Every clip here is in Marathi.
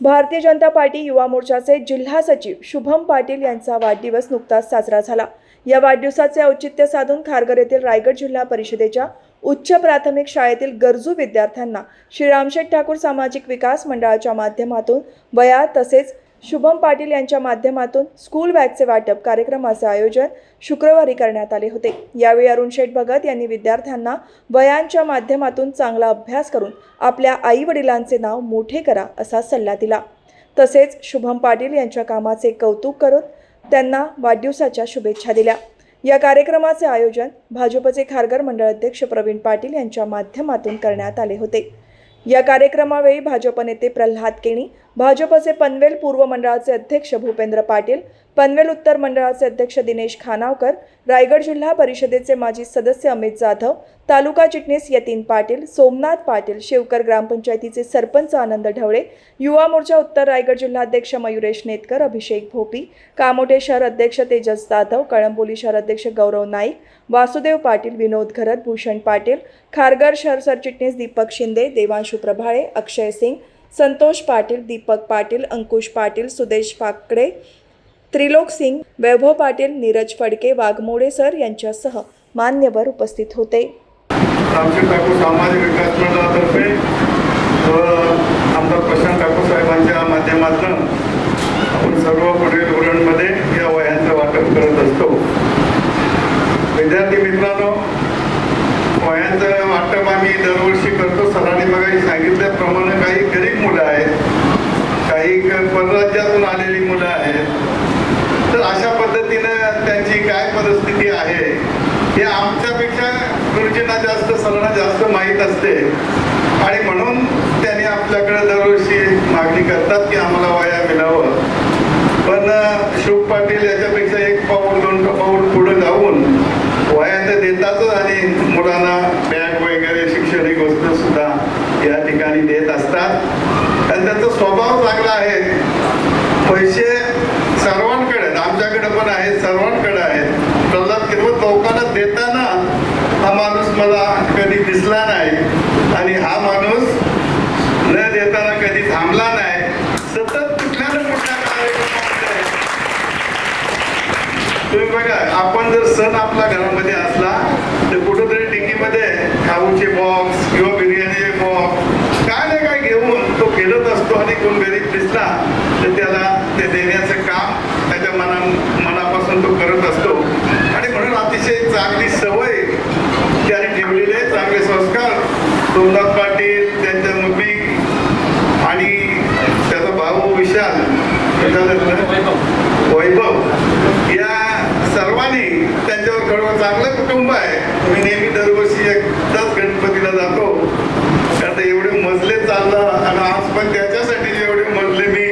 भारतीय जनता पार्टी युवा मोर्चाचे जिल्हा सचिव शुभम पाटील यांचा वाढदिवस नुकताच साजरा झाला. या वाढदिवसाचे औचित्य साधून खारघर येथील रायगड जिल्हा परिषदेच्या उच्च प्राथमिक शाळेतील गरजू विद्यार्थ्यांना श्री रामशेठ ठाकूर सामाजिक विकास मंडळाच्या माध्यमातून वया तसेच शुभम पाटील यांच्या माध्यमातून स्कूल बॅगचे वाटप कार्यक्रमाचे आयोजन शुक्रवारी करण्यात आले होते. यावेळी अरुण शेठ भगत यांनी विद्यार्थ्यांना वयांच्या माध्यमातून चांगला अभ्यास करून आपल्या आई वडिलांचे नाव मोठे करा असा सल्ला दिला. तसेच शुभम पाटील यांच्या कामाचे कौतुक करून त्यांना वाढदिवसाच्या शुभेच्छा दिल्या. या कार्यक्रमाचे आयोजन भाजपचे खारघर मंडळ अध्यक्ष प्रवीण पाटील यांच्या माध्यमातून करण्यात आले होते. या कार्यक्रमावेळी भाजप नेते प्रल्हाद केणी भाजपचे पनवेल पूर्व मंडळाचे अध्यक्ष भूपेंद्र पाटील पनवेल उत्तर मंडळाचे अध्यक्ष दिनेश खानावकर रायगड जिल्हा परिषदेचे माजी सदस्य अमित जाधव तालुका चिटणीस यतीन पाटील सोमनाथ पाटील शिवकर ग्रामपंचायतीचे सरपंच आनंद ढवळे युवा मोर्चा उत्तर रायगड जिल्हाध्यक्ष मयुरेश नेतकर अभिषेक भोपी कामोठे शहर अध्यक्ष तेजस जाधव कळंबोली शहर अध्यक्ष गौरव नाईक वासुदेव पाटील विनोद घरत भूषण पाटील खारघर शहर सरचिटणीस दीपक शिंदे देवांशू प्रभाळे अक्षय सिंग संतोष पाटील दीपक पाटील अंकुश पाटील सुदेश फाकडे त्रिलोक सिंग वैभव पाटील नीरज फडके वाघमोडे सर यांच्यासह मान्यवर उपस्थित होते. रामशेठ ठाकूर सामाजिक विकास मंडळातर्फे आमदार प्रशांत ठाकूर साहेबांच्या माध्यमातून आपण सर्व पुढील धोरणमध्ये या वह्यांचं वाटप करत असतो. विद्यार्थी मित्रांनो वह्यांचं वाटप आम्ही दरवर्षी करतो. सरांनी मगाशी सांगितल्याप्रमाणे काही गरीब मुलं आहेत काही परराज्यातून आलेली मुलं आहेत. तर अशा पद्धतीनं त्यांची काय परिस्थिती आहे हे आमच्यापेक्षा गुरुजींना जास्त सरांना जास्त माहीत असते. आणि म्हणून त्यांनी आपल्याकडे दरवर्षी मागणी करतात की आम्हाला वया मिळावं. पण शुभ पाटील याच्यापेक्षा एक पाऊल दोन पाऊल पुढे जाऊन वया तर देतातच आणि मुलांना बॅग वगैरे शैक्षणिक वस्तू सुद्धा या ठिकाणी देत असतात. आणि त्यांचा स्वभाव चांगला आहे. पैसे सर्वांकडे आहेत. आमच्याकडे पण आहेत सर्वांकडे आहेत. प्रल्हाद किंमत लोकांना देताना हा माणूस मला कधी दिसला नाही आणि हा माणूस न देताना कधी थांबला नाही. सतत कुठल्या ना कुठल्या तुम्ही बघा आपण जर सण आपल्या घरामध्ये असला तर कुठेतरी डिकीमध्ये खाऊचे बॉक्स किंवा बिर्याणीचे बॉक्स काय ना काय घेऊन तो खेळत असतो आणि कोण गरीब दिसला तर त्याला ते देण्याचं काम त्याच्या मना मनापासून तो करत असतो आणि म्हणून अतिशय चांगली सवय त्याने ठेवलेली आहे चांगले संस्कार सोमनाथ पाटील त्यांच्या मम्मी आणि त्याचा भाऊ विशाल वैभव. या सर्वांनी त्यांच्यावर खरं चांगलं कुटुंब आहे. मी नेहमी दरवर्षी एकदाच गणपतीला जातो. आता एवढे मजले चाललं आणि आज पण त्याच्या एवढे मजले मी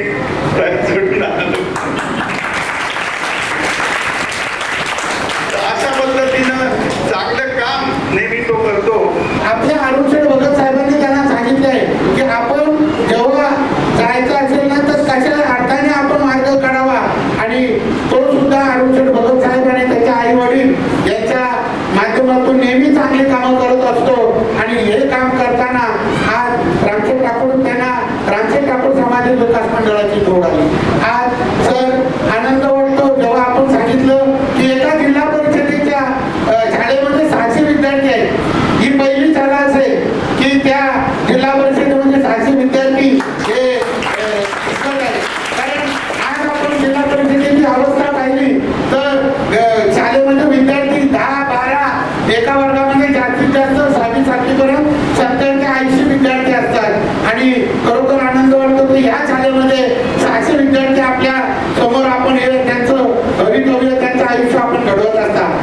चढून आलो तर अशा पद्धतीनं चांगलं काम नेहमी तो करतो आपल्या आरुषेड भगत साहेबांनी त्यांना सांगितले आहे की आपण जेव्हा जायचं असेल ना तर कशा अर्थाने आपण मार्ग काढावा आणि तो सुद्धा आरुषेड भगत साहेब आणि त्याचे आई वडील यांच्या माध्यमातून नेहमी चांगली कामं करत असतो आणि हे काम करताना आज रामशेठ ठाकूर त्यांना रामशेठ ठाकूर सामाजिक विकास मंडळाची जोड आली आज सर आनंद वाटतो जेव्हा आपण सांगितलं की एका जिल्हा परिषदेच्या अ, शाळेमध्ये सहाशे विद्यार्थी आहेत ही पहिली शाळा असेल की जिल्हा जिल्हा म्हणजे सहाशे विद्यार्थी हे कारण आज आपण जिल्हा परिषदेची अवस्था पाहिली तर शाळेमध्ये विद्यार्थी दहा बारा एका वर्गामध्ये जास्तीत जास्त सहावी सातवीपर्यंत सत्तर ते ऐंशी विद्यार्थी असतात. आणि खरोखर